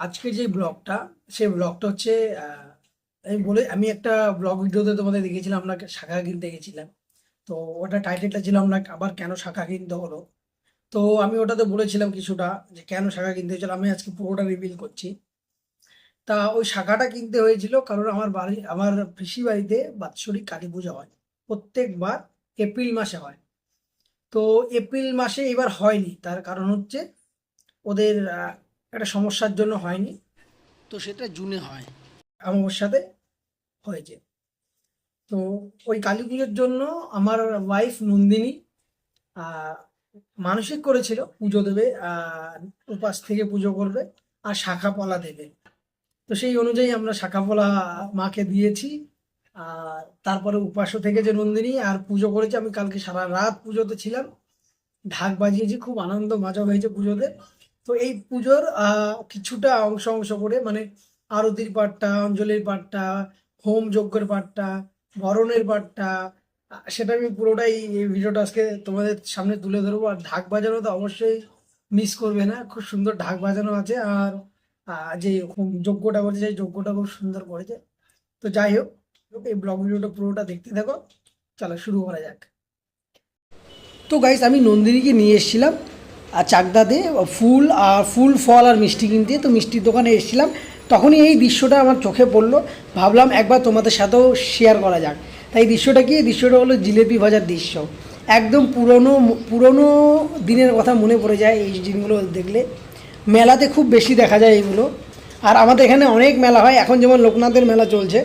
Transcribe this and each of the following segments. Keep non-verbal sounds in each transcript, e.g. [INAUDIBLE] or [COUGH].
Guys আজকে যে ব্লগটা সেই ব্লগটা হচ্ছে আমি বলে, আমি একটা ব্লগ ভিডিওতে তোমাদের দেখেছিলাম আমরা শাখা কিনতে গেছিলাম। তো ওটা টাইটেলটা ছিল, আমরা আবার কেন শাখা কিনতে হলো? তো আমি ওটাতে বলেছিলাম কিছুটা, যে কেন শাখা কিনতে হয়েছিল, আমি আজকে পুরোটা রিভিল করছি। তা ওই শাখাটা কিনতে হয়েছিল কারণ আমার বাড়ি, আমার পিসি বাড়িতে বাৎসরিক কালী পুজো হয়। প্রত্যেকবার এপ্রিল মাসে হয়। তো এপ্রিল মাসে এবার হয়নি, তার কারণ হচ্ছে ওদের একটা সমস্যার জন্য হয়নি। তো সেটা জুনে হয়। সাথে হয়েছে। তো ওই কালী পুজোর জন্য আমার ওয়াইফ নন্দিনী মানসিক করেছিল পুজো দেবে উপাস থেকে পুজো করবে আর শাখা পলা দেবে। তো সেই অনুযায়ী আমরা শাখা পলা মাকে দিয়েছি আর তারপরে উপাসও থেকেছে নন্দিনী আর পুজো করেছে। আমি কালকে সারা রাত পুজোতে ছিলাম। ঢাক বাজিয়েছি খুব আনন্দ মজা হয়েছে পুজোতে। তো এই পুজোর কিছুটা অংশ অংশ করে মানে আরতির পাঠটা অঞ্জলির পাঠটা হোম যজ্ঞের পাঠটা বরণের পাঠটা সেটা আমি পুরোটাই এই ভিডিওটা আজকে তোমাদের সামনে তুলে ধরবো। আর ঢাক বাজানো তো অবশ্যই মিস করবে না, খুব সুন্দর ঢাক বাজানো আছে। আর যে হোম যজ্ঞটা করেছে, সেই যজ্ঞটা খুব সুন্দর করেছে। তো যাই হোক, এই ব্লগ ভিডিওটা পুরোটা দেখতে থাকো। চলো শুরু করা যাক। তো গাইস আমি নন্দিনীকে নিয়ে এসেছিলাম। আর চাকদাতে ফুল আর ফুল, ফল আর মিষ্টি কিনতে তো মিষ্টির দোকানে এসেছিলাম। তখনই এই দৃশ্যটা আমার চোখে পড়ল। ভাবলাম একবার তোমাদের সাথেও শেয়ার করা যাক। তাই দৃশ্যটা কি? দৃশ্যটা হলো জিলেপি ভাজার দৃশ্য। একদম পুরনো পুরনো দিনের কথা মনে পড়ে যায় এই জিনিসগুলো দেখলে। মেলাতে খুব বেশি দেখা যায় এগুলো আর আমাদের এখানে অনেক মেলা হয়। এখন যেমন লোকনাথের মেলা চলছে।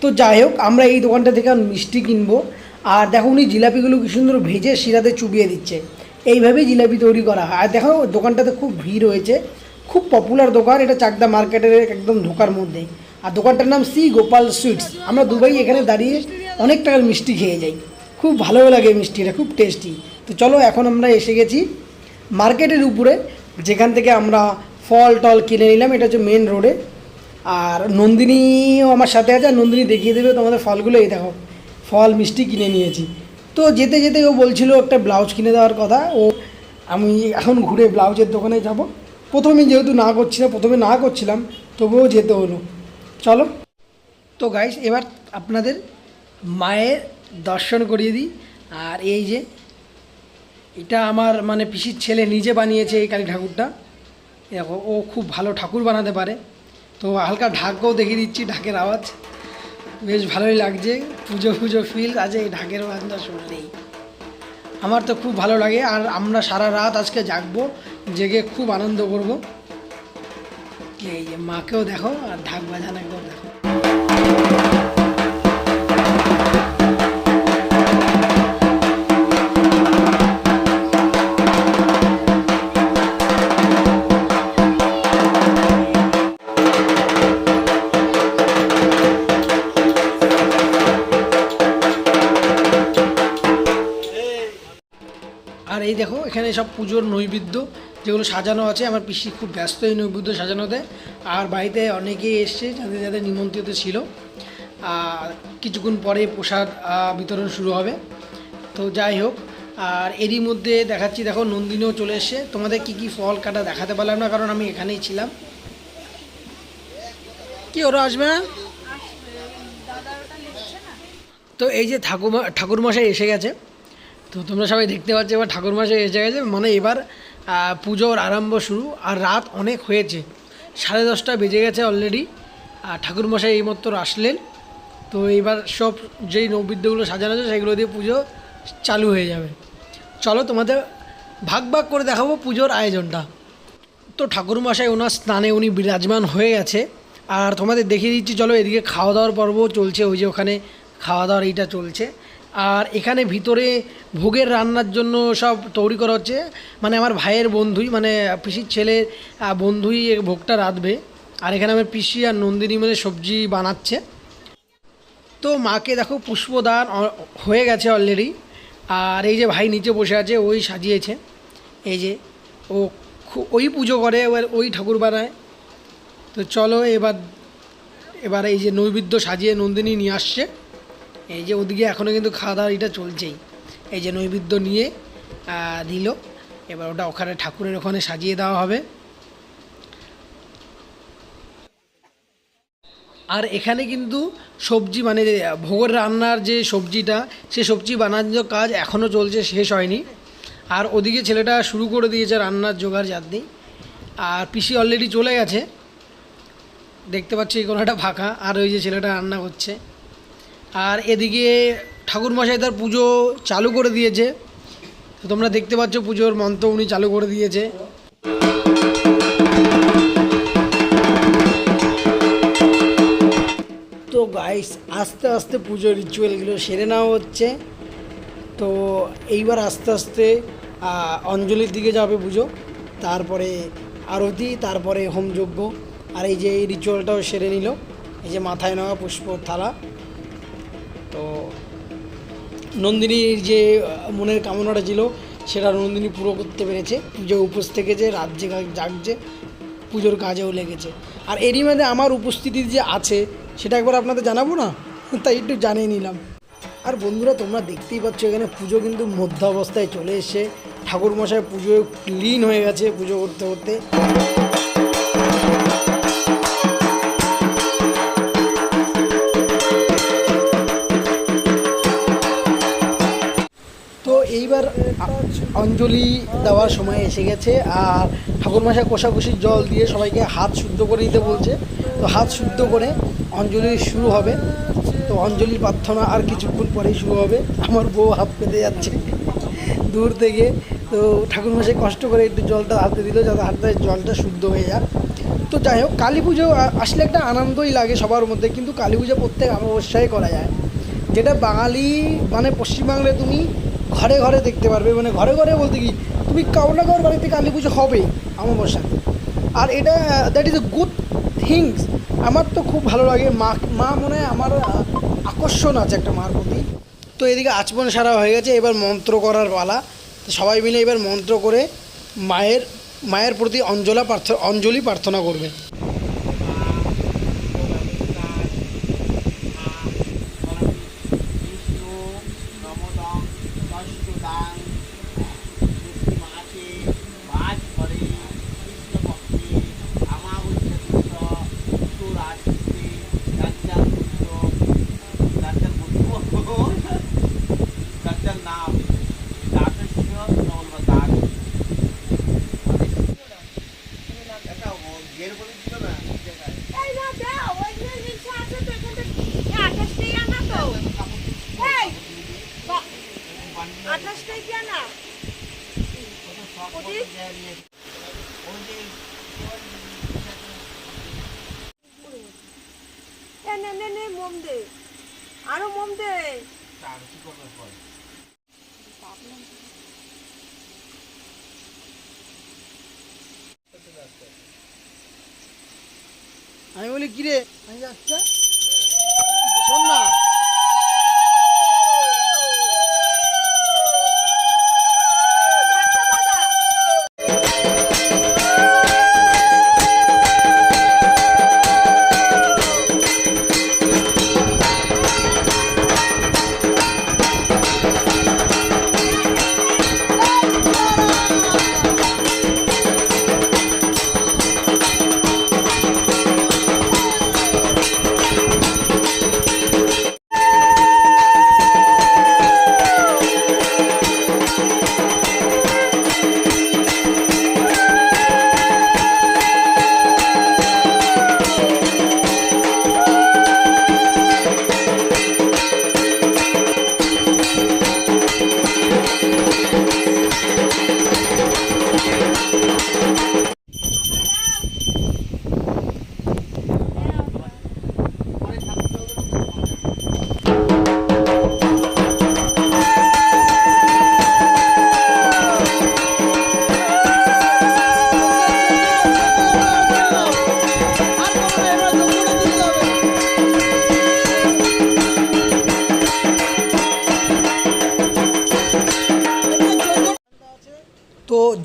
তো যাই হোক, আমরা এই দোকানটা থেকে মিষ্টি কিনবো। আর দেখো উনি জিলাপিগুলো কি সুন্দর ভেজে শিরাতে চুবিয়ে দিচ্ছে। এইভাবেই জিলাপি তৈরি করা হয়। আর দেখো, দোকানটাতে খুব ভিড় হয়েছে। খুব পপুলার দোকান, এটা চাকদা মার্কেটের একদম ঢোকার মধ্যেই। আর দোকানটার নাম সি গোপাল সুইটস আমরা দুবাই এখানে দাঁড়িয়ে অনেক টাকার মিষ্টি খেয়ে যাই। খুব ভালো লাগে মিষ্টিটা, খুব টেস্টি তো চলো, এখন আমরা এসে গেছি মার্কেটের উপরে, যেখান থেকে আমরা ফল টল কিনে নিলাম। এটা হচ্ছে মেন রোডে আর নন্দিনীও আমার সাথে আছে, আর নন্দিনী দেখিয়ে দেবে তোমাদের ফলগুলো। এই দেখো, ফল, মিষ্টি কিনে নিয়েছি। তো যেতে যেতে ও বলছিল একটা ব্লাউজ কিনে দেওয়ার কথা। ও, আমি এখন ঘুরে ব্লাউজের দোকানে যাব। প্রথমে যেহেতু না করছিলাম, প্রথমে না করছিলাম, তবুও যেতে হলো। চলো। তো গাইস এবার আপনাদের মায়ের দর্শন করিয়ে দিই। আর এই যে, এটা আমার মানে পিসির ছেলে নিজে বানিয়েছে এই কালী ঠাকুরটা। দেখো, ও খুব ভালো ঠাকুর বানাতে পারে। তো হালকা ঢাকও দেখিয়ে দিচ্ছি, ঢাকের আওয়াজ। বেশ ভালোই লাগছে। পুজো পুজো ফিল আজ এই ঢাকের আওয়াজটা শুনলেই। আমার তো খুব ভালো লাগে, আর আমরা সারা রাত আজকে জাগবো, জেগে খুব আনন্দ করব। এই যে মাকেও দেখো, আর ঢাক বাজানাকেও দেখো। এখানে সব পুজোর নৈবেদ্য যেগুলো সাজানো আছে আমার পিসি খুব ব্যস্ত এই নৈবেদ্য সাজানোতে আর বাড়িতে অনেকেই এসছে যাদের যাদের নিমন্ত্রিত ছিল। আর কিছুক্ষণ পরে প্রসাদ বিতরণ শুরু হবে। তো যাই হোক আর এরই মধ্যে দেখাচ্ছি দেখো নন্দিনীও চলে এসছে। তোমাদের কি কি ফল কাটা দেখাতে পারলাম না কারণ আমি এখানেই ছিলাম। কি ওরা আসবে না? তো এই যে ঠাকুমা ঠাকুরমশাই এসে গেছে। তো তোমরা সবাই দেখতে পাচ্ছ, এবার ঠাকুরমশাই এসে গেছে। মানে এবার পুজোর আরম্ভ শুরু আর রাত অনেক হয়েছে। সাড়ে দশটা বেজে গেছে অলরেডি আর ঠাকুরমশাই এইমাত্র আসলেন। তো এবার সব যেই নৈবেদ্যগুলো সাজানো আছে, সেগুলো দিয়ে পুজো চালু হয়ে যাবে। চলো তোমাদের ভাগ ভাগ করে দেখাবো পুজোর আয়োজনটা। তো ঠাকুরমশাই ওনার স্নানে উনি বিরাজমান হয়ে গেছে। আর তোমাদের দেখিয়ে দিচ্ছি, চলো এদিকে খাওয়া দাওয়ার পর্ব চলছে। ওই যে ওখানে খাওয়া দাওয়ার এইটা চলছে। আর এখানে ভিতরে ভোগের রান্নার জন্য সব তৈরি করা হচ্ছে। মানে আমার ভাইয়ের বন্ধুই মানে পিসির আহ, বন্ধুই ভোগটা রাঁধবে। আর এখানে আমার পিসি আর নন্দিনী মানে সবজি বানাচ্ছে। তো মাকে দেখো পুষ্পদান হয়ে গেছে অলরেডি আর এই যে ভাই নিচে বসে আছে ওই সাজিয়েছে। এই যে ও ওই পুজো করে এবার ওই ঠাকুর বানায়। তো চলো এবার এবার এই যে নৈবেদ্য সাজিয়ে নন্দিনী নিয়ে আসছে। এই যে ওদিকে এখনও কিন্তু খাওয়া দাওয়া এটা চলছেই। এই যে নৈবেদ্য নিয়ে দিল। এবার ওটা ওখানে ঠাকুরের ওখানে সাজিয়ে দেওয়া হবে। আর এখানে কিন্তু সবজি মানে ভোগের রান্নার যে সবজিটা, সে সবজি বানানোর কাজ এখনও চলছে, শেষ হয়নি। আর ওদিকে ছেলেটা শুরু করে দিয়েছে রান্নার জোগাড় জাতনি আর পিসি অলরেডি চলে গেছে। দেখতে পাচ্ছি কোনো একটা ফাঁকা। আর ওই যে ছেলেটা রান্না করছে। আর এদিকে ঠাকুর ঠাকুরমশাই তার পুজো চালু করে দিয়েছে। তো তোমরা দেখতে পাচ্ছ পুজোর মন্ত্র উনি চালু করে দিয়েছে। তো গাইস আস্তে আস্তে পুজোর রিচুয়ালগুলো সেরে নেওয়া হচ্ছে। তো এইবার আস্তে আস্তে অঞ্জলির দিকে যাবে পুজো, তারপরে আরতি, তারপরে হোমযজ্ঞ। আর এই যে এই রিচুয়ালটাও সেরে নিল। এই যে মাথায় নেওয়া পুষ্প থালা নন্দিনীর যে মনের কামনাটা ছিল, সেটা নন্দিনী পুরো করতে পেরেছে। পুজো উপোস থেকে যে রাজ্যে জাগছে, পুজোর কাজেও লেগেছে। আর এরই মধ্যে আমার উপস্থিতি যে আছে, সেটা একবার আপনাদের জানাব না? [LAUGHS] তাই একটু জানিয়ে নিলাম। আর বন্ধুরা, তোমরা দেখতেই পাচ্ছ, এখানে পুজো কিন্তু মধ্য অবস্থায় চলে এসে ঠাকুরমশাই পুজো ক্লিন হয়ে গেছে পুজো করতে করতে। অঞ্জলি দেওয়ার সময় এসে গেছে আর ঠাকুরমশাই কষাকষির জল দিয়ে সবাইকে হাত শুদ্ধ করে দিতে বলছে। তো হাত শুদ্ধ করে অঞ্জলি শুরু হবে। তো অঞ্জলি প্রার্থনা আর কিছুক্ষণ পরেই শুরু হবে। আমার বউ হাত পেতে যাচ্ছে দূর থেকে। তো ঠাকুরমশাই কষ্ট করে একটু জলটা হাতে দিল যাতে হাতে জলটা শুদ্ধ হয়ে যায়। তো যাই হোক, কালী পুজো আসলে একটা আনন্দই লাগে সবার মধ্যে, কিন্তু কালী পুজো প্রত্যেক অমাবস্যায় করা যায়। যেটা বাঙালি মানে পশ্চিমবাংলায় তুমি ঘরে ঘরে দেখতে পারবে মানে ঘরে ঘরে বলতে কি, তুমি কারও না কারোর বাড়িতে কালী পুজো হবে অমাবস্যাতে আর এটা that is a good things আমার তো খুব ভালো লাগে, মা মা মনে হয় আমার আকর্ষণ আছে একটা মার প্রতি। তো এদিকে আচমন সারা হয়ে গেছে, এবার মন্ত্র করার পালা। তো সবাই মিলে এবার মন্ত্র করে মায়ের মায়ের প্রতি অঞ্জলা প্রার্থনা অঞ্জলি প্রার্থনা করবে বিষ্ণু নমদং কষ্টদাং মাসে বাজ করে কৃষ্ণপক্ষে আমাবস্যা পুত্র উত্তর আশিতে রাজ্যার পুত্র রাজ্যার পুত্র রাজ্যার নাম দাসস্য নবদান একটা গের বলে দিল না জায়গায় এই না দাও ওই যে রিক্সা আছে তো এখান থেকে আঠাশটাই আনা তো এই বা- আঠাশটাই কি আনা ওদিক? এ নে নে মোম দে আরও মোম দে আমি বলি কিরে আমি যাচ্ছে শোন না।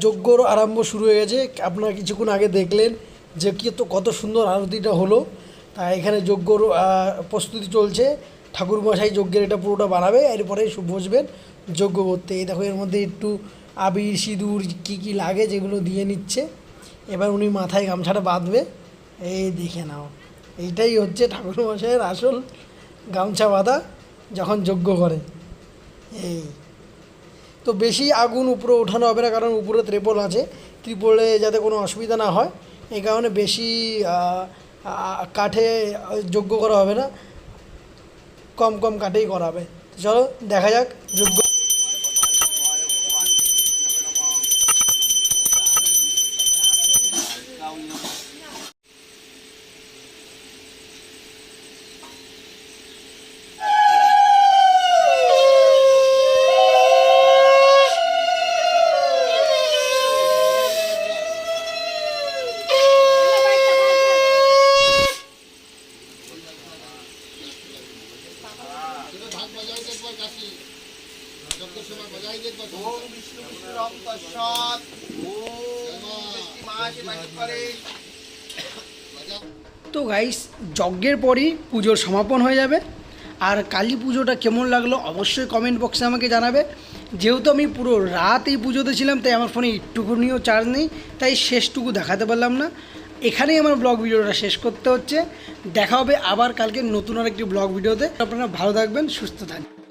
যজ্ঞর আরম্ভ শুরু হয়ে গেছে। আপনারা কিছুক্ষণ আগে দেখলেন যে কি তো কত সুন্দর আরতিটা হলো। তা এখানে যজ্ঞর প্রস্তুতি চলছে। ঠাকুর মশাই যজ্ঞের এটা পুরোটা বানাবে, এরপরে বসবেন যজ্ঞ করতে। এই দেখো, এর মধ্যে একটু আবির, সিঁদুর, কী কী লাগে যেগুলো দিয়ে নিচ্ছে। এবার উনি মাথায় গামছাটা বাঁধবে। এই দেখে নাও। এইটাই হচ্ছে ঠাকুরমশাইয়ের আসল গামছা বাঁধা যখন যজ্ঞ করে। এই। তো বেশি আগুন উপরে ওঠানো হবে না, কারণ উপরে ত্রিপল আছে। ত্রিপলে যাতে কোনো অসুবিধা না হয়, এই কারণে বেশি কাঠে যোগ্য করা হবে না। কম কম কাঠেই করা হবে। চলো, দেখা যাক যজ্ঞ তো গাইস যজ্ঞের পরই পুজোর সমাপন হয়ে যাবে। আর কালী পুজোটা কেমন লাগল অবশ্যই কমেন্ট বক্সে আমাকে জানাবে। যেহেতু আমি পুরো রাত এই পুজোতে ছিলাম, তাই আমার ফোনে একটুকুনিও চার্জ নেই, তাই শেষটুকু দেখাতে পারলাম না। এখানেই আমার ব্লগ ভিডিওটা শেষ করতে হচ্ছে। দেখা হবে আবার কালকে নতুন আর একটি ব্লগ ভিডিওতে। আপনারা ভালো থাকবেন, সুস্থ থাকবেন।